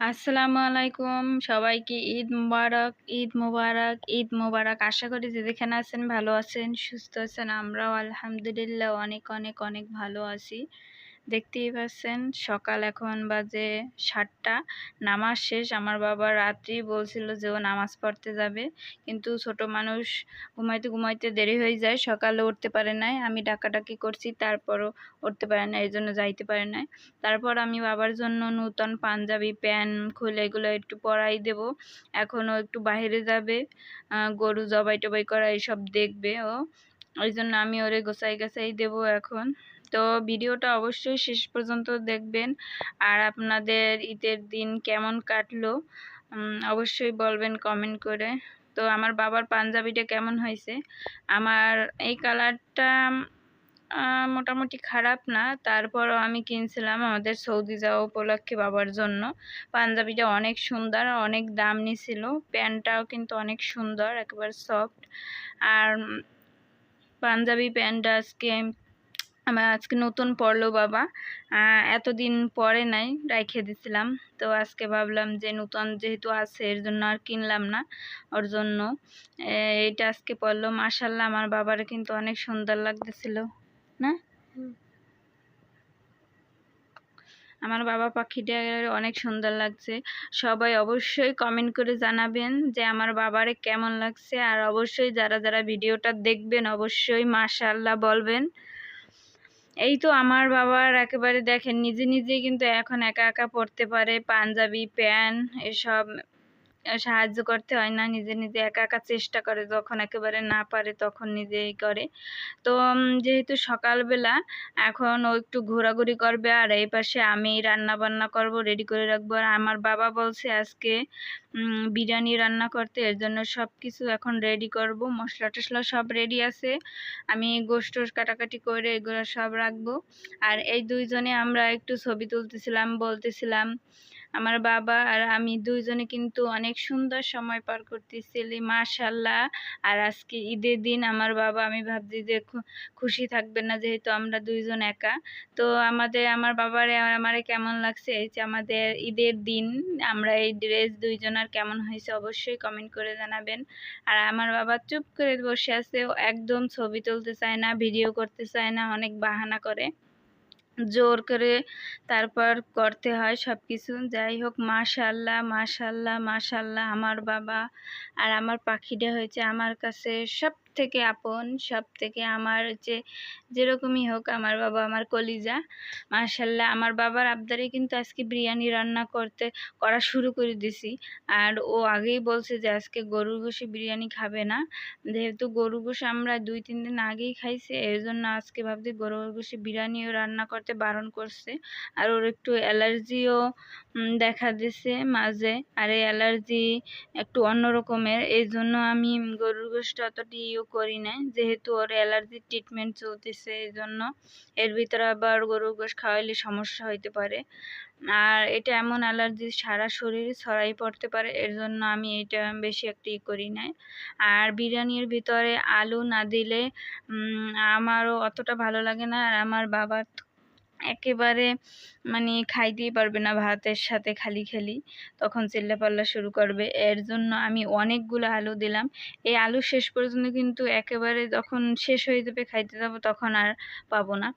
আসসালামু আলাইকুম। সবাইকে ঈদ মুবারক ঈদ মুবারক ঈদ মুবারক। আশা করি যে যেখানে আছেন ভালো আছেন, সুস্থ আছেন। আমরাও আলহামদুলিল্লাহ অনেক অনেক অনেক ভালো আছি। দেখতেই পাচ্ছেন, সকাল এখন বাজে সাতটা। নামাজ শেষ, আমার বাবা রাত্রি বলছিল যে ও নামাজ পড়তে যাবে। কিন্তু ছোট মানুষ ঘুমাইতে ঘুমাইতে দেরি হয়ে যায়, সকালে উঠতে পারে নাই। আমি ডাকাডাকি করছি, তারপরও উঠতে পারে না এই জন্য যাইতে পারে নাই। তারপর আমি বাবার জন্য নূতন পাঞ্জাবি, প্যান্ট, খুলে এগুলো একটু পরাই দেব। এখনও একটু বাইরে যাবে গরু জবাই টবাই করা, এইসব দেখবে ও। ওই জন্য আমি ওরে গোসাই গাছাই দেবো এখন। তো ভিডিওটা অবশ্যই শেষ পর্যন্ত দেখবেন। আর আপনাদের ঈদের দিন কেমন কাটলো অবশ্যই বলবেন কমেন্ট করে। তো আমার বাবার পাঞ্জাবিটা কেমন হয়েছে? আমার এই কালারটা মোটামুটি খারাপ না। তারপরও আমি কিনছিলাম আমাদের সৌদি যাওয়া উপলক্ষে বাবার জন্য। পাঞ্জাবিটা অনেক সুন্দর, অনেক দাম নিছিল প্যান্টটাও কিন্তু অনেক সুন্দর, একেবারে সফট আর পাঞ্জাবি প্যান্টটা আজকে আমার আজকে নতুন পড়ল বাবা। এতদিন পরে নাই রাইখে দিছিলাম। তো আজকে ভাবলাম যে নতুন যেহেতু আছে এর জন্য আর কিনলাম না ওর জন্য। এটা আজকে পড়ল। মাসাল্লাহ আমার বাবার কিন্তু অনেক সুন্দর লাগতেছিল না? আমার বাবা পাখিটা অনেক সুন্দর লাগছে। সবাই অবশ্যই কমেন্ট করে জানাবেন যে আমার বাবারে কেমন লাগছে। আর অবশ্যই যারা যারা ভিডিওটা দেখবেন অবশ্যই মাশাল্লাহ বলবেন। এই তো আমার বাবার একেবারে দেখেন, নিজে নিজেই কিন্তু এখন একা একা পড়তে পারে, পাঞ্জাবি, প্যান্ট, এসব সাহায্য করতে হয় না, নিজে নিজে একা একা চেষ্টা করে যখন একেবারে না পারে তখন নিজেই করে। তো যেহেতু সকালবেলা, এখন ও একটু ঘোরাঘুরি করবে আর এই পাশে আমি রান্না বান্না করব রেডি করে রাখব। আর আমার বাবা বলছে আজকে বিরিয়ানি রান্না করতে, এর জন্য সব কিছু এখন রেডি করব। মশলা টশলা সব রেডি আছে। আমি গোষ্ঠ কাটাকাটি করে এগুলো সব রাখব। আর এই দুইজনে আমরা একটু ছবি তুলতেছিলাম, বলতেছিলাম আমার বাবা আর আমি দুইজনে কিন্তু অনেক সুন্দর সময় পার করতেছিলি মাশাল্লাহ আর আজকে ঈদের দিন আমার বাবা, আমি ভাবছি যে খুশি থাকবে না যেহেতু আমরা দুইজন একা। তো আমাদের, আমার বাবারে, আমারে কেমন লাগছে? এই যে আমাদের ঈদের দিন, আমরা এই ড্রেস দুইজনের কেমন হয়েছে অবশ্যই কমেন্ট করে জানাবেন। আর আমার বাবা চুপ করে বসে আছে একদম ছবি তুলতে চায় না ভিডিও করতে চায় না, অনেক বাহানা করে। জোর করে তারপর করতে হয় সব কিছু যাই হোক মাশাল্লাহ মাশাল্লাহ মাশাল্লাহ, আমার বাবা আর আমার পাখিটা হয়েছে আমার কাছে সব থেকে আপন সব থেকে আমার যে, যেরকমই হোক আমার বাবা, আমার কলিজা। মার্শাল্লাহ আমার বাবার আবদারে কিন্তু আজকে বিরিয়ানি রান্না করতে, করা শুরু করে দিছি। আর ও আগেই বলছে যে, আজকে গরুর গোশে বিরিয়ানি খাবে না। যেহেতু গরু গোশে আমরা দুই, তিন দিন আগেই খাইছি এর জন্য আজকে ভাবছি গরুর গোশে বিরিয়ানিও রান্না করতে বারণ করছে। আর ওর একটু অ্যালার্জিও দেখা দিছে মাঝে। আর এই অ্যালার্জি একটু অন্য রকমের এই জন্য আমি গরুর গোশটা অতটি ইয়ে করি নাই। যেহেতু ওর অ্যালার্জির ট্রিটমেন্ট চলতেছে এই জন্য এর ভিতরে আবার গরুর গোশ খাওয়াইলে সমস্যা হইতে পারে। আর এটা এমন অ্যালার্জি সারা শরীরে ছড়াই পড়তে পারে এর জন্য আমি এটা বেশি একটি করি নাই। আর বিরিয়ানির ভিতরে আলু না দিলে আমারও অতটা ভালো লাগে না। আর আমার বাবার একেবারে মানে খাইতেই পারবে না ভাতের সাথে খালি খালি। তখন চিল্লাপাল্লা শুরু করবে। এর জন্য আমি অনেকগুলো আলু দিলাম। এই আলু শেষ পর্যন্ত কিন্তু একেবারে যখন শেষ হয়ে যাবে খাইতে যাব তখন আর পাবো না।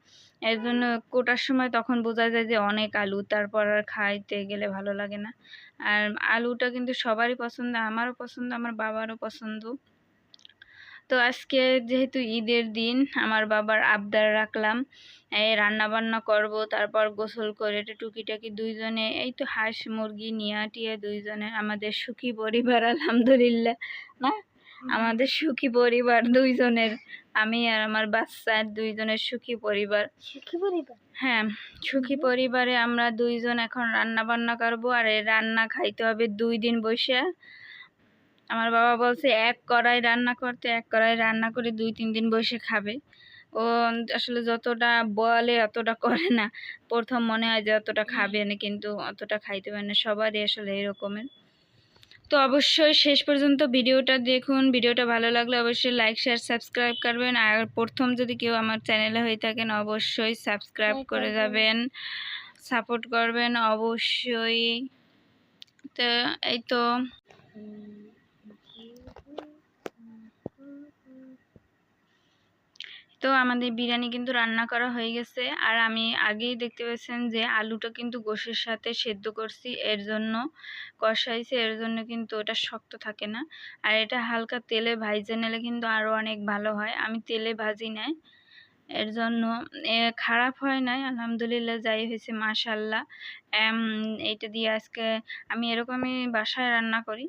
এর জন্য কোটার সময় তখন বোঝা যায় যে অনেক আলু, তারপর আর খাইতে গেলে ভালো লাগে না। আর আলুটা কিন্তু সবারই পছন্দ, আমারও পছন্দ, আমার বাবারও পছন্দ। তো আজকে যেহেতু ঈদের দিন আমার বাবার আবদার রাখলাম। এই রান্না বান্না করব তারপর গোসল করে টুকিটাকি দুইজনে এই তো হাঁস মুরগি নিয়া টিয়া দুইজনে আমাদের সুখী পরিবার আলহামদুলিল্লাহ না? আমাদের সুখী পরিবার দুইজনের আমি আর আমার বাচ্চার দুইজনের সুখী পরিবার। সুখী পরিবার? হ্যাঁ সুখী পরিবারে আমরা দুইজন এখন রান্না বান্না করব আর এই রান্না খাইতে হবে দুই দিন বসে আমার বাবা বলছে এক কড়াই রান্না করতে এক কড়াই রান্না করে দুই তিন দিন বসে খাবে। ও আসলে যতটা বলে অতটা করে না। প্রথম মনে হয় যে অতটা খাবে না কিন্তু অতটা খাইতে পারে না। সবারই আসলে এরকমের। তো অবশ্যই শেষ পর্যন্ত ভিডিওটা দেখুন। ভিডিওটা ভালো লাগলে অবশ্যই লাইক শেয়ার সাবস্ক্রাইব করবেন। আর প্রথম যদি কেউ আমার চ্যানেলে হয়ে থাকেন অবশ্যই সাবস্ক্রাইব করে যাবেন। সাপোর্ট করবেন অবশ্যই। তো এই তো। তো আমাদের বিরিয়ানি কিন্তু রান্না করা হয়ে গেছে। আর আমি আগেই দেখতে পাচ্ছেন যে আলুটা কিন্তু গোশের সাথে সেদ্ধ করছি, এর জন্য কষাইছে, এর জন্য কিন্তু ওটা শক্ত থাকে না। আর এটা হালকা তেলে ভাইজে নিলে কিন্তু আরও অনেক ভালো হয়। আমি তেলে ভাজি নাই, এর জন্য খারাপ হয় নাই, আলহামদুলিল্লাহ যাই হয়েছে মাশাল্লাহ এইটা দিয়ে আজকে আমি এরকমই বাসায় রান্না করি।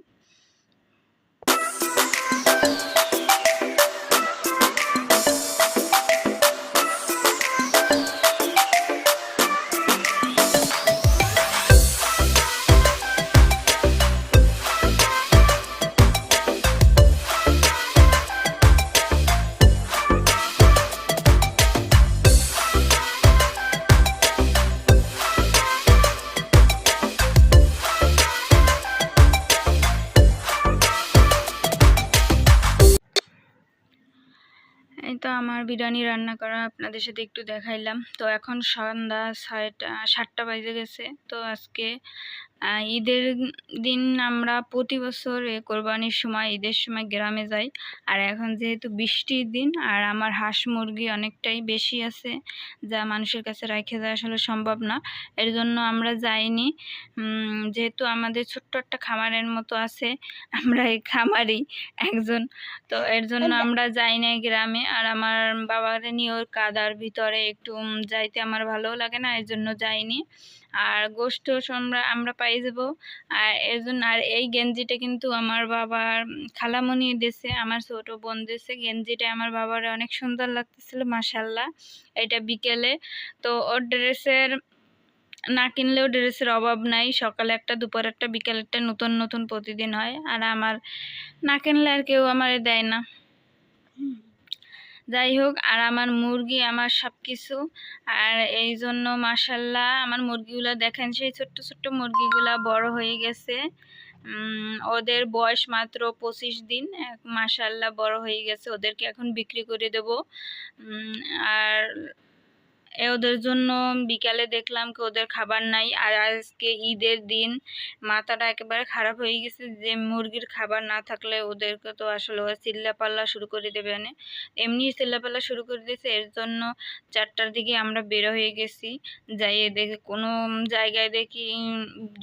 আমার বিরিয়ানি রান্না করা আপনাদের সাথে একটু দেখাইলাম। তো এখন সন্ধ্যা সাড়ে সাতটা বাজে গেছে। তো আজকে ঈদের দিন আমরা প্রতি বছর কোরবানির সময় ঈদের সময় গ্রামে যাই। আর এখন যেহেতু বৃষ্টির দিন আর আমার হাঁস মুরগি অনেকটাই বেশি আছে যা মানুষের কাছে রেখে দেওয়া আসলে সম্ভব না। এর জন্য আমরা যাইনি। যেহেতু আমাদের ছোট্ট একটা খামারের মতো আছে আমরা এই খামারই একজন। তো এর জন্য আমরা যাই না গ্রামে। আর আমার বাবার নিয়ে ওর কাদার ভিতরে একটু যাইতে আমার ভালোও লাগে না এর জন্য যাইনি। আর গোষ্ঠ আমরা আমরা পাই যাব। আর এর জন্য, আর এই গেঞ্জিটা কিন্তু আমার বাবার খালামণি দেশে আমার ছোট বোন দেশে গেঞ্জিটা আমার বাবার অনেক সুন্দর লাগতেছিল মাসাল্লাহ এটা বিকেলে। তো ওর ড্রেসের, না কিনলেও ড্রেসের অভাব নাই। সকালে একটা, দুপুর একটা, বিকেল একটা নতুন নতুন প্রতিদিন হয়। আর আমার না কিনলে আর কেউ আমার দেয় না। যাই হোক, আর আমার মুরগি, আমার সব কিছু আর এই জন্য মাসাল্লাহ আমার মুরগিগুলো দেখেন, সেই ছোট্ট ছোট্ট মুরগিগুলো বড় হয়ে গেছে। ওদের বয়স মাত্র পঁচিশ দিন মাসাল্লাহ বড় হয়ে গেছে। ওদেরকে এখন বিক্রি করে দেব। আর ওদের জন্য বিকালে দেখলাম কি ওদের খাবার নাই আর আজকে ঈদের দিন। মাথাটা একেবারে খারাপ হয়ে গেছে যে মুরগির খাবার না থাকলে ওদেরকে তো আসলে ওরা চিল্লাপাল্লা শুরু করে দেবে এনে এমনি চিল্লাপাল্লা শুরু করে দিয়েছে, এর জন্য চারটার দিকে আমরা বেরো হয়ে গেছি। যাইয়ে দেখে কোনো জায়গায় দেখি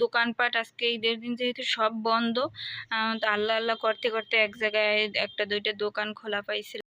দোকানপাট আজকে ঈদের দিন যেহেতু সব বন্ধ তো আল্লাহ আল্লাহ করতে করতে এক জায়গায় একটা দুইটা দোকান খোলা পাইছিল